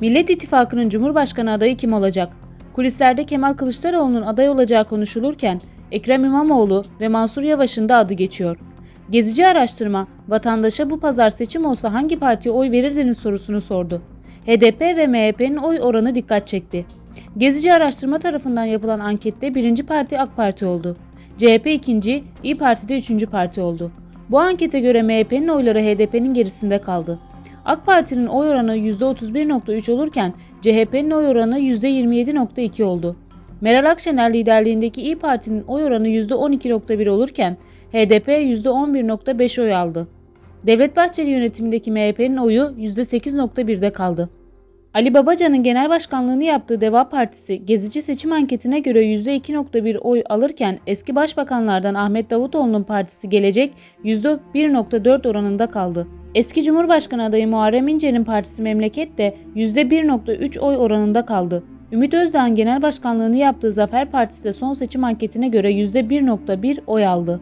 Millet İttifakı'nın Cumhurbaşkanı adayı kim olacak? Kulislerde Kemal Kılıçdaroğlu'nun aday olacağı konuşulurken Ekrem İmamoğlu ve Mansur Yavaş'ın da adı geçiyor. Gezici araştırma, vatandaşa bu pazar seçim olsa hangi partiye oy verirdiniz sorusunu sordu. HDP ve MHP'nin oy oranı dikkat çekti. Gezici araştırma tarafından yapılan ankette birinci parti AK Parti oldu. CHP ikinci, İyi Parti de üçüncü parti oldu. Bu ankete göre MHP'nin oyları HDP'nin gerisinde kaldı. AK Parti'nin oy oranı %31.3 olurken CHP'nin oy oranı %27.2 oldu. Meral Akşener liderliğindeki İyi Parti'nin oy oranı %12.1 olurken HDP %11.5 oy aldı. Devlet Bahçeli yönetimindeki MHP'nin oyu %8.1'de kaldı. Ali Babacan'ın genel başkanlığını yaptığı Deva Partisi gezici seçim anketine göre %2.1 oy alırken eski başbakanlardan Ahmet Davutoğlu'nun partisi Gelecek %1.4 oranında kaldı. Eski Cumhurbaşkanı adayı Muharrem İnce'nin partisi Memleket de %1.3 oy oranında kaldı. Ümit Özdağ'ın genel başkanlığını yaptığı Zafer Partisi de son seçim anketine göre %1.1 oy aldı.